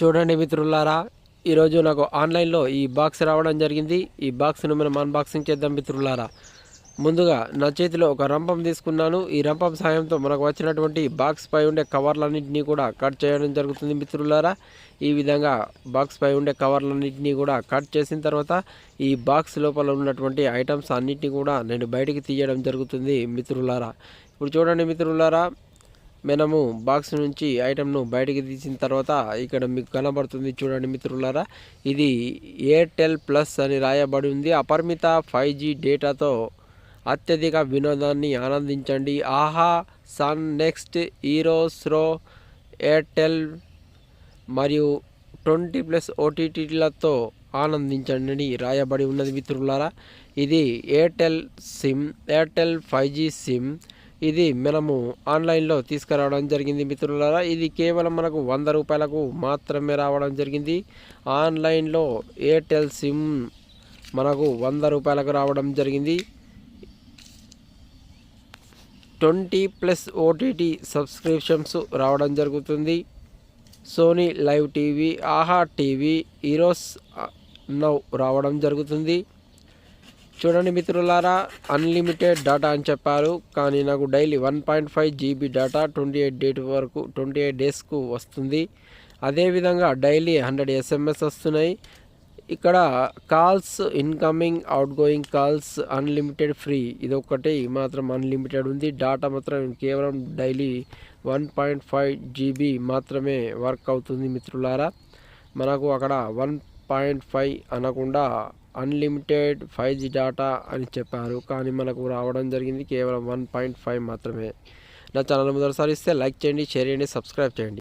చూడండి మిత్రులారా ఈరోజు నాకు ఆన్లైన్లో ఈ బాక్స్ రావడం జరిగింది. ఈ బాక్స్ను మనం అన్బాక్సింగ్ చేద్దాం మిత్రులారా. ముందుగా నా చేతిలో ఒక రంపం తీసుకున్నాను. ఈ రంపం సాయంతో మనకు వచ్చినటువంటి బాక్స్ పై ఉండే కవర్లన్నింటినీ కూడా కట్ చేయడం జరుగుతుంది మిత్రులారా. ఈ విధంగా బాక్స్ పై ఉండే కవర్లన్నింటినీ కూడా కట్ చేసిన తర్వాత ఈ బాక్స్ లోపల ఉన్నటువంటి ఐటమ్స్ అన్నింటినీ కూడా నేను బయటికి తీయడం జరుగుతుంది మిత్రులారా. ఇప్పుడు చూడండి మిత్రులారా మనము బాక్స్ నుంచి ఐటెంను బయటికి తీసిన తర్వాత ఇక్కడ మీకు కనబడుతుంది చూడండి మిత్రులారా. ఇది ఎయిర్టెల్ ప్లస్ అని రాయబడి ఉంది. అపరిమిత ఫైవ్ జీ డేటాతో అత్యధిక వినోదాన్ని ఆనందించండి. ఆహా సన్ నెక్స్ట్ హీరో స్రో ఎయిర్టెల్ మరియు ట్వంటీ ప్లస్ ఓటీటీలతో ఆనందించండి రాయబడి ఉన్నది మిత్రులారా. ఇది Airtel SIM Airtel five G SIM ఇది మనము ఆన్లైన్లో తీసుకురావడం జరిగింది మిత్రులారా. ఇది కేవలం మనకు వంద రూపాయలకు మాత్రమే రావడం జరిగింది. ఆన్లైన్లో ఎయిర్టెల్ సిమ్ మనకు వంద రూపాయలకు రావడం జరిగింది. ట్వంటీ ప్లస్ ఓటీటీ సబ్స్క్రిప్షన్స్ రావడం జరుగుతుంది. Sony Liv TV Aha TV Eros Now రావడం జరుగుతుంది. చూడండి మిత్రులారా అన్లిమిటెడ్ డేటా అని చెప్పారు. కానీ నాకు daily one point five GB data twenty eight date వరకు ట్వంటీ ఎయిట్ డేస్కు వస్తుంది. అదేవిధంగా డైలీ హండ్రెడ్ ఎస్ఎంఎస్ వస్తున్నాయి. ఇక్కడ calls incoming outgoing calls unlimited free ఇది ఒకటి మాత్రం అన్లిమిటెడ్ ఉంది. డేటా మాత్రం కేవలం daily one point five GB మాత్రమే వర్క్ అవుతుంది మిత్రులారా. మనకు అక్కడ వన్ పాయింట్ ఫైవ్ అనకుండా అన్లిమిటెడ్ ఫైవ్ జీ డేటా అని చెప్పారు. కానీ మనకు రావడం జరిగింది కేవలం వన్ పాయింట్ ఫైవ్ మాత్రమే. నా ఛానల్ మొదటిసారి ఇస్తే లైక్ చేయండి షేర్ చేయండి సబ్స్క్రైబ్ చేయండి.